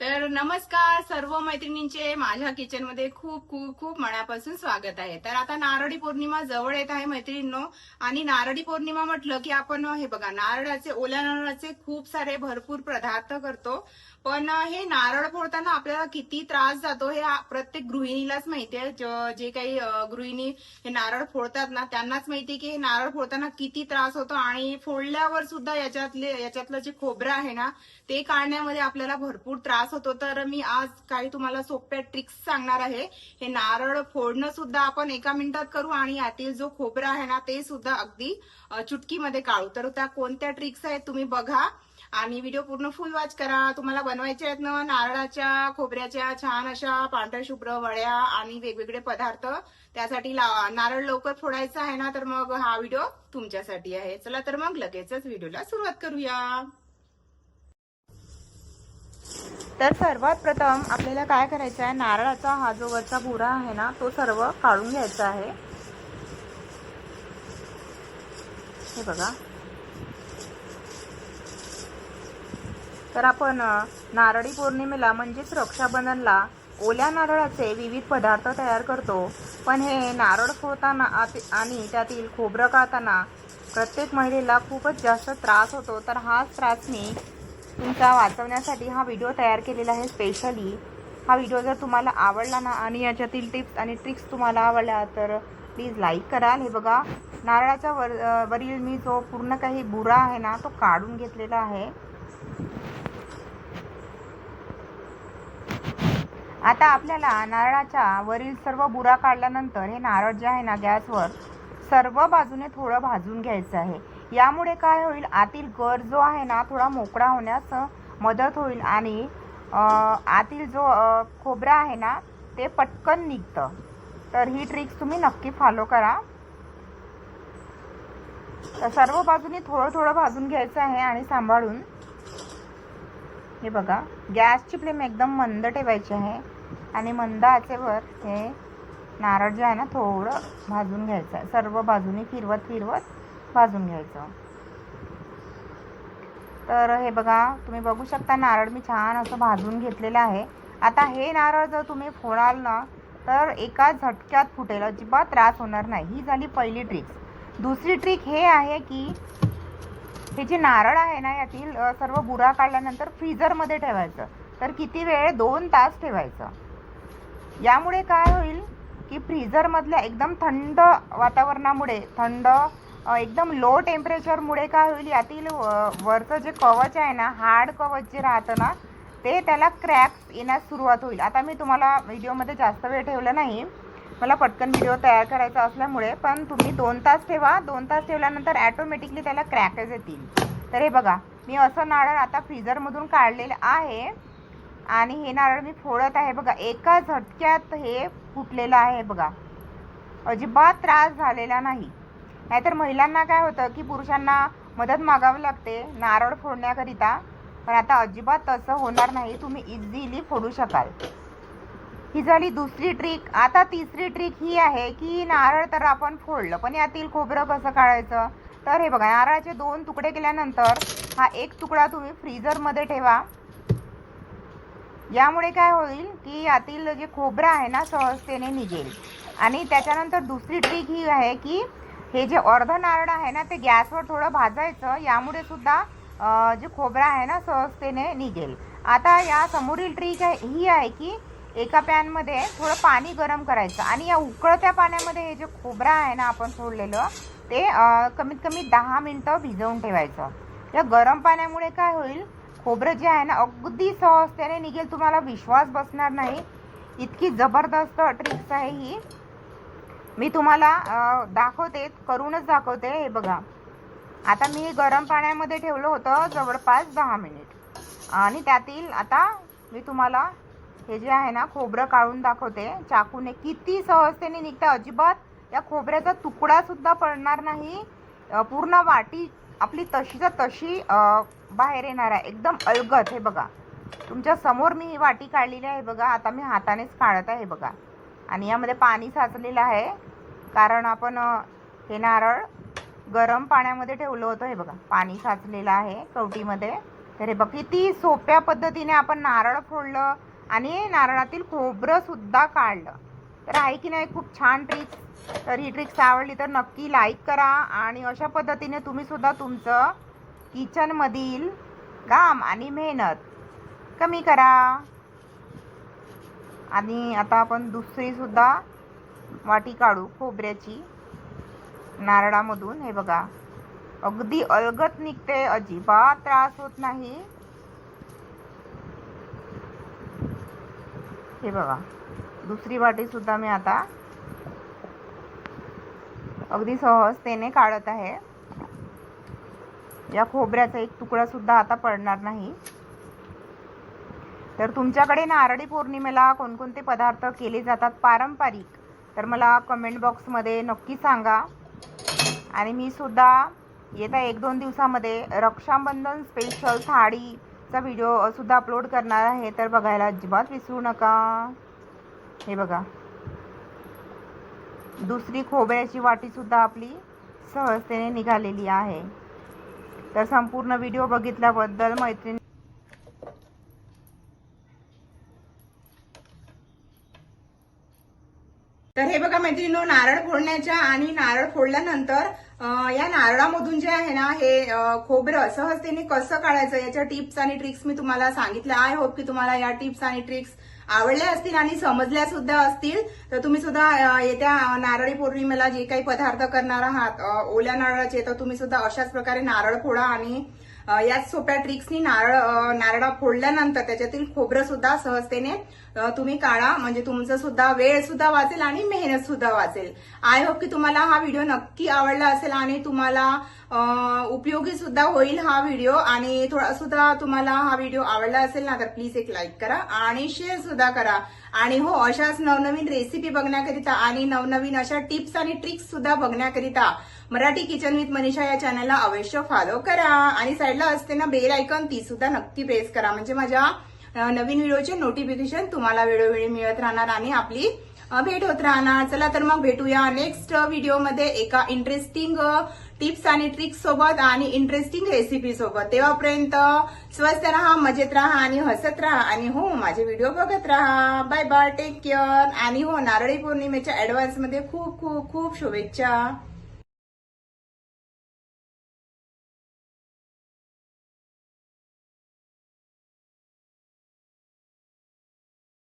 तर नमस्कार सर्व मैत्रिणींचे माझ्या किचनमध्ये खूप खूप खूप मनापासून स्वागत आहे. तर आता नारळी पौर्णिमा जवळ येत आहे मैत्रिणींनो. आणि नारळी पौर्णिमा म्हटलं की आपण हे बघा नारळाचे ओल्या नारळाचे खूप सारे भरपूर पदार्थ करतो. पण हे नारळ फोडताना आपल्याला किती त्रास जातो हे प्रत्येक गृहिणीलाच माहिती आहे. जे काही गृहिणी हे नारळ फोडतात ना त्यांनाच माहिती की हे नारळ फोडताना किती त्रास होतो. आणि फोडल्यावर सुद्धा याच्यातले याच्यातलं जे खोबरं आहे ना ते काढण्यामध्ये आपल्याला भरपूर त्रास होतो तर मी आज काही तुम्हाला सोप्या ट्रिक्स सांगणार आहे. हे नारळ फोडणं सुद्धा आपण एका मिनिटात करू आणि यातील जो खोबरा आहे ना ते सुद्धा अगदी चुटकीमध्ये काढू. तर त्या कोणत्या ट्रिक्स आहेत तुम्ही बघा. आणि व्हिडिओ पूर्ण फुल वॉच करा. तुम्हाला बनवायचे आहेत ना नारळाच्या खोबऱ्याच्या छान अशा पांढऱ्या शुभ्र वळ्या आणि वेगवेगळे पदार्थ. त्यासाठी ला- नारळ लवकर फोडायचा आहे ना तर मग हा व्हिडिओ तुमच्यासाठी आहे. चला तर मग लगेचच व्हिडिओला सुरुवात करूया. तर सर्वात प्रथम आपल्याला काय करायचं आहे? नारळाचा हा जो वरचा भुरा आहे ना तो सर्व काढून घ्यायचा आहे. हे बघा. तर आपण नारळी पौर्णिमेला म्हणजेच रक्षाबंधनला ओल्या नारळाचे विविध पदार्थ तयार करतो. पण हे नारळ फोडताना आणि त्यातील खोबरं काढताना प्रत्येक महिलेला खूपच जास्त त्रास होतो. तर हाच त्रास मी तुमचा वाचवण्यासाठी हा व्हिडिओ तयार केलेला आहे स्पेशली हा व्हिडिओ जर तुम्हाला आवडला ना आणि याच्यातील टिप्स आणि ट्रिक्स तुम्हाला आवडल्या तर प्लीज लाईक कराल हे बघा नारळाच्या वर वरील मी जो पूर्ण काही बुरा आहे ना तो काढून घेतलेला आहे. आता आपल्याला नारळाच्या वरील सर्व बुरा काढल्यानंतर हे नारळ जे आहे ना गॅसवर सर्व बाजूने थोडं भाजून घ्यायचं आहे. यामुळे काय होईल आतील गर जो आहे ना थोडा मोकळा होण्यास मदत होईल आणि आतील जो खोबरा आहे ना ते पटकन निघतं. तर ही ट्रिक्स तुम्ही नक्की फॉलो करा. तर सर्व बाजूनी थोडं थोडं भाजून घ्यायचं आहे आणि सांभाळून. हे बघा गॅसची फ्लेम एकदम मंद ठेवायची आहे आणि मंद आचेवर हे नारळ जे आहे ना थोडं भाजून घ्यायचं आहे. सर्व बाजूनी फिरवत फिरवत भाजून घ्यायचं. तर हे बघा तुम्ही बघू शकता नारळ मी छान असं भाजून घेतलेलं आहे. आता हे नारळ जर तुम्ही फोडाल ना तर एका झटक्यात फुटेल अजिबात त्रास होणार नाही. ही झाली पहिली ट्रिक दुसरी ट्रिक हे आहे की हे जे नारळ आहे ना यातील सर्व बुरा काढल्यानंतर फ्रीजरमध्ये ठेवायचं. तर किती वेळ? दोन तास ठेवायचं. यामुळे काय होईल की फ्रीझरमधल्या एकदम थंड वातावरणामुळे थंड एकदम लो टेम्परेचरमुळे काय होईल यातील व- वरचं जे कवच आहे ना हार्ड कवच जे राहतं ना ते त्याला क्रॅक्स येण्यास सुरुवात होईल. आता मी तुम्हाला व्हिडिओमध्ये जास्त वेळ ठेवलं नाही. मला पटकन व्हिडिओ तयार करायचा असल्यामुळे पण तुम्ही दोन तास ठेवा. दोन तास ठेवल्यानंतर ॲटोमॅटिकली त्याला क्रॅकेस येतील. तर हे बघा मी असं नारळ आता फ्रीजरमधून काढलेलं आहे. आणि हे नारळ मी फोडत आहे. बघा एका झटक्यात हे फुटलेलं आहे बघा. अजिबात त्रास झालेला नाही. नाहीतर महिलांना काय होतं की पुरुषांना मदत मागावी लागते नारळ फोडण्याकरिता. पण आता अजिबात तसं होणार नाही तुम्ही इझिली फोडू शकाल. ही झाली दुसरी ट्रिक आता तिसरी ट्रिक ही आहे की नारळ तर आपण फोडलं पण यातील खोबरं कसं काढायचं? तर हे बघा नारळाचे दोन तुकडे केल्यानंतर हा एक तुकडा तुम्ही फ्रीजरमध्ये ठेवा. यामुळे काय होईल की यातील जे खोबरं आहे ना सहजतेने निघेल. आणि त्याच्यानंतर दुसरी ट्रिक ही आहे की हे जे अर्ध नारळ आहे ना ते गॅसवर थोडं भाजायचं. यामुळे सुद्धा जे खोबरं आहे ना सहजतेने निघेल. आता या समोरील ट्रिक आहे ही आहे की एका पॅनमध्ये थोडं पाणी गरम करायचं. आणि या उकळत्या पाण्यामध्ये हे जे खोबरं आहे ना आपण सोडलेलं ते कमीत कमी दहा मिनटं भिजवून ठेवायचं. या गरम पाण्यामुळे काय होईल खोबरं जे आहे ना अगदी सहजतेने निघेल. तुम्हाला विश्वास बसणार नाही. इतकी जबरदस्त ट्रिक्स आहे ही. मी तुम्हाला दाखवते करूनच दाखवते. हे बघा. आता मी गरम पाण्यामध्ये ठेवलं होतं जवळपास दहा मिनिट. आणि त्यातील आता मी तुम्हाला हे जे आहे ना खोबरं काढून दाखवते. चाकूने किती सहजतेने निघतं. अजिबात या खोबऱ्याचा तुकडासुद्धा पडणार नाही. पूर्ण वाटी आपली तशीच्या तशी बाहेर येणार आहे. एकदम अलगद. हे बघा. तुमच्यासमोर मी ही वाटी काढलेली आहे. बघा. आता मी हातानेच काढत आहे. बघा. आणि यामध्ये पाणी साचलेलं आहे. कारण आपण हे नारळ गरम पाण्यामध्ये ठेवलं होतं. हे बघा पाणी साचलेलं आहे कवटीमध्ये. तर हे बघ किती सोप्या पद्धतीने आपण नारळ फोडलं आणि नारळातील खोबरंसुद्धा काढलं. तर आहे की नाही खूप छान ट्रिक्स तर ही ट्रिक्स आवडली तर नक्की लाईक करा आणि अशा पद्धतीने तुम्ही सुद्धा तुमचं किचनमधील काम आणि मेहनत कमी करा. आणि आता आपण दुसरीसुद्धा वाटी काढू खोबऱ्याची नारळामधून. हे बघा अगदी अलगत निघते अजिबात त्रास होत नाही. हे बघा दुसरी वाटी सुद्धा मी आता अगदी सहजतेने काढत आहे. या खोबऱ्याचा एक तुकडा सुद्धा आता पडणार नाही. तर तुमच्याकडे नारळी पौर्णिमेला कोणकोणते पदार्थ केले जातात पारंपरिक? तर मला कमेंट बॉक्समध्ये नक्की सांगा. आणि मी सुद्धा येत्या एक दोन दिवसामध्ये रक्षाबंधन स्पेशल थाळीचा व्हिडिओ सुद्धा अपलोड करणार आहे. तर बघायला अजिबात विसरू नका. हे बघा. दुसरी खोबऱ्याची वाटी सुद्धा आपली सहजतेने निघालेली आहे. तर संपूर्ण व्हिडिओ बघितल्याबद्दल मैत्रिणी तर हे बघा मैत्रिणीनो नारळ फोडण्याच्या आणि नारळ फोडल्यानंतर या नारळामधून जे आहे ना हे खोबरं सहजतेने कसं काढायचं याच्या टिप्स आणि ट्रिक्स मी तुम्हाला सांगितल्या. आय होप की तुम्हाला या टिप्स आणि ट्रिक्स आवडल्या असतील आणि समजल्या सुद्धा असतील. तर तुम्ही सुद्धा येत्या नारळी पौर्णिमेला जे काही पदार्थ करणार आहात ओल्या नारळाचे तर तुम्ही सुद्धा अशाच प्रकारे नारळ फोडा आणि याच सोप्या ट्रिक्सनी नारळ नारळा फोडल्यानंतर त्याच्यातील खोबरं सुद्धा सहजतेने तुम्ही काढा. म्हणजे तुमचं सुद्धा वेळ सुद्धा वाचेल आणि मेहनत सुद्धा वाचेल. आय होप की तुम्हाला हा व्हिडिओ नक्की आवडला असेल आणि तुम्हाला उपयोगी सुद्धा होईल हा व्हिडिओ आणि थोडा सुद्धा तुम्हाला हा व्हिडिओ आवडला असेल ना तर प्लीज एक लाईक करा आणि शेअर सुद्धा करा. आणि हो अशाच नवनवीन रेसिपी बघण्याकरिता आणि नवनवीन अशा टिप्स आणि ट्रिक्स सुद्धा बघण्याकरिता मराठी किचन विथ मनीषा या चॅनलला अवश्य फॉलो करा. आणि साईडला असते ना बेल आयकॉन ती सुद्धा नक्की प्रेस करा. म्हणजे माझ्या नवीन व्हिडिओचे नोटिफिकेशन तुम्हाला वेळोवेळी मिळत राहणार आणि आपली भेट होत राहणार. चला तर मग भेटूया नेक्स्ट व्हिडिओमध्ये एका इंटरेस्टिंग टिप्स आणि ट्रिक्स सोबत आणि इंटरेस्टिंग रेसिपी सोबत. तेव्हापर्यंत स्वस्त राहा मजेत राहा आणि हसत राहा आणि हो माझे व्हिडिओ बघत राहा. बाय बाय टेक केअर आणि हो नारळी पौर्णिमेच्या ऍडव्हान्समध्ये खूप खूप खूप शुभेच्छा.